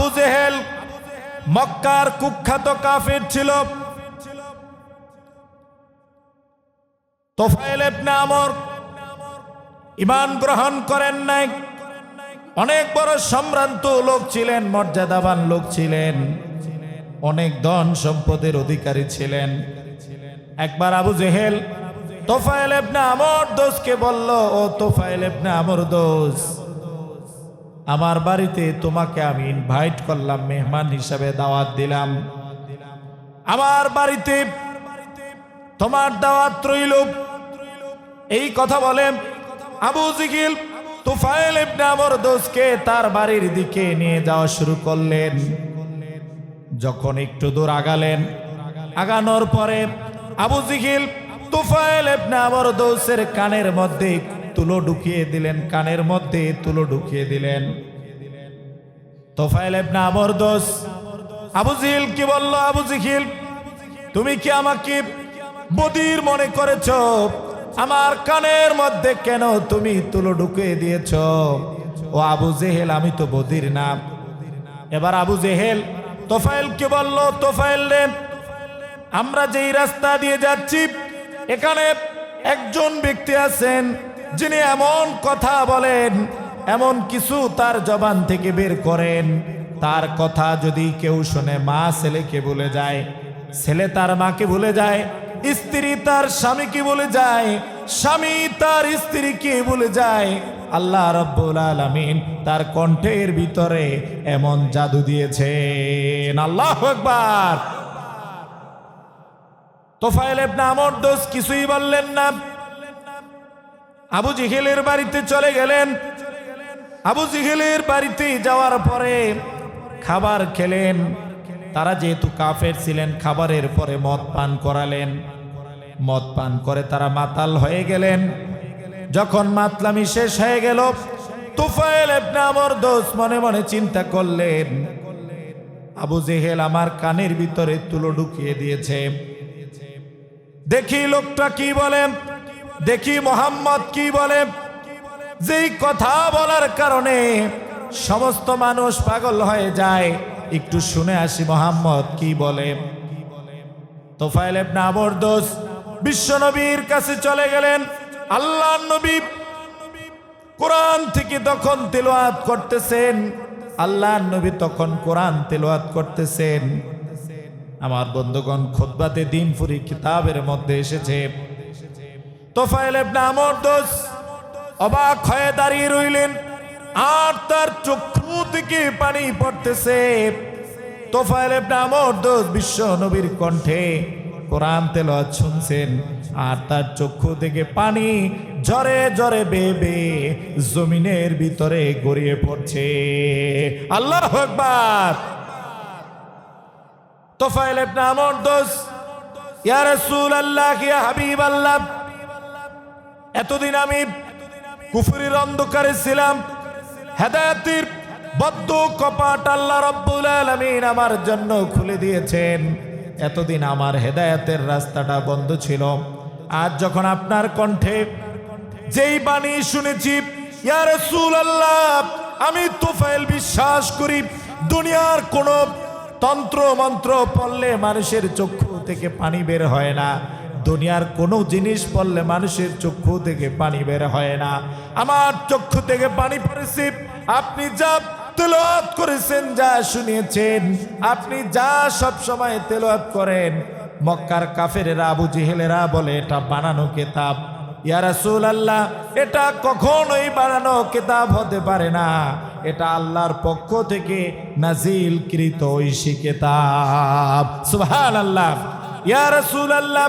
আবু জেহেল মক্কার কুখ্যাত কাফের ছিল। তোফাইল ইবনে আমর ইমান গ্রহণ করেন নাই। অনেক বড় সম্ভ্রান্ত লোক ছিলেন, মর্যাদাবান লোক ছিলেন। অনেক ধন সম্পদের অধিকারী ছিলেন। একবার আবু জেহেল তোফাইল ইবনে আমর দোষকে বলল, ও তোফাইল ইবনে আমর দোষ আমার বাড়িতে তোমাকে আমি ইনভাইট করলাম, মেহমান হিসাবে দাওয়াত দিলাম। আমার বাড়িতে তোমার দাওয়াত রইল। এই কথা বলেন আবু জিগিল তুফাইল আমর দোষকে তার বাড়ির দিকে নিয়ে যাওয়া শুরু করলেন। যখন একটু দূর আগালেন, আগানোর পরে আবু জিগিল তুফাইল ইবনে আমর দোষের কানের মধ্যে তুলো ঢুকিয়ে দিলেন, কানের মধ্যে তুলো ঢুকিয়ে দিলেন। তোফাইল ইবনে আমর দোষ। আবু জিহিল কি বলল? আবু জিহিল, তুমি কি আমাকে বদির মনে করেছ? আমার কানের মধ্যে কেন তুমি তুলো ঢুকিয়ে দিয়েছ? ও আবু জেহেল, আমি তো বদির না। এবার আবু জেহেল তোফাইল কি বলল? তোফাইল আমরা যেই রাস্তা দিয়ে যাচ্ছি, এখানে একজন ব্যক্তি আছেন। যিনি এমন কথা বলেন, এমন কিছু তার জবান থেকে বের করেন। তার কথা যদি কেউ শুনে, মা ছেলেকে ভুলে যায়, ছেলে তার মাকে ভুলে যায়, স্ত্রী তার স্বামীকে ভুলে যায়, স্বামী তার স্ত্রীকে ভুলে যায়, আল্লাহ রব্বুল আলমিন তার কণ্ঠের ভিতরে এমন জাদু দিয়েছেন। আল্লাহ একবার তোফাইল ইবনে আমর দোষ কিছুই বললেন না। আবু জিহেলের বাড়িতে চলে গেলেন। আবু জিহেলের বাড়িতে যাওয়ার পরে খাবার খেলেন। তারা যেহেতু কাফের ছিলেন, খাবারের পরে মদ পান করালেন। মদ পান করে তারা মাতাল হয়ে গেলেন। যখন মাতলামি শেষ হয়ে গেল তুফাইল আমর দোষ মনে মনে চিন্তা করলেন, আবু জেহেল আমার কানের ভিতরে তুলো ঢুকিয়ে দিয়েছে। দেখি লোকটা কি বলে দেখি মোহাম্মদ কি বলে। যেই কথা বলার কারণে সমস্ত মানুষ পাগল হয়ে যায়। একটু শুনে আসি মোহাম্মদ কি বলে। তোফাইল আমর দোষ, বিশ্ব নবীর কাছে চলে গেলেন। আল্লাহ নবী কোরআন থেকে তখন তেলোয়াত করতেছেন। আল্লাহ নবী তখন কোরআন তেলোয়াত করতেছেন। আমার বন্ধুগণ খোদবাতে দিন ফুরি কিতাবের মধ্যে এসেছে। তোফাইল ইবনে আমর দোষ অবাক হয়ে দাঁড়িয়ে রইলেন। আর তার চক্ষু থেকে পানি পড়তেছে। তোফাইল ইবনে আমর দোষ বিশ্ব নবীর কণ্ঠে কোরআন তেলাওয়াত শুনছেন। আর তার চক্ষু থেকে পানি ঝরে ঝরে বেবে জমিনের ভিতরে গড়িয়ে পড়ছে। আল্লাহ আকবার! তোফাইল ইবনে আমর দোষ, ইয়া রাসূলুল্লাহ, ইয়া হাবিবাল্লাহ এতদিন আমি কুফরির অন্ধকারে ছিলাম। হেদায়েতের বদ্ধ কপাট আল্লাহ রব্বুল আলামিন আমার জন্য খুলে দিয়েছেন। এতদিন আমার হেদায়েতের রাস্তাটা বন্ধ ছিল। আজ যখন আপনার কণ্ঠে যেই বাণী শুনেছি আমি তোফাইল বিশ্বাস করি, দুনিয়ার কোনো তন্ত্র মন্ত্র পড়লে মানুষের চক্ষু থেকে পানি বের হয় না। দুনিয়ার কোনো জিনিস পড়লে মানুষের চক্ষু থেকে পানি বের হয় না। আমার চক্ষু থেকে পানি পড়েছে। আপনি যা তেলাওয়াত করেছেন, যা শুনিয়েছেন, আপনি যা সব সময় তেলাওয়াত করেন, মক্কার কাফেরেরা, আবু জিহেলেরা বলে, এটা বানানো কেতাব। ইয়া রাসূলুল্লাহ, এটা কখনোই বানানো কেতাব হতে পারে না। এটা আল্লাহর পক্ষ থেকে নাজিল কৃত ঐশী কিতাব। সুবহানাল্লাহ। ইয়া রাসূলুল্লাহ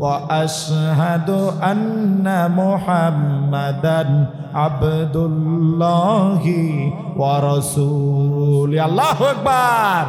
ওয়া আশহাদু আন্না মুহাম্মাদান আবদুল্লাহি ওয়া রাসূল আল্লাহু আকবার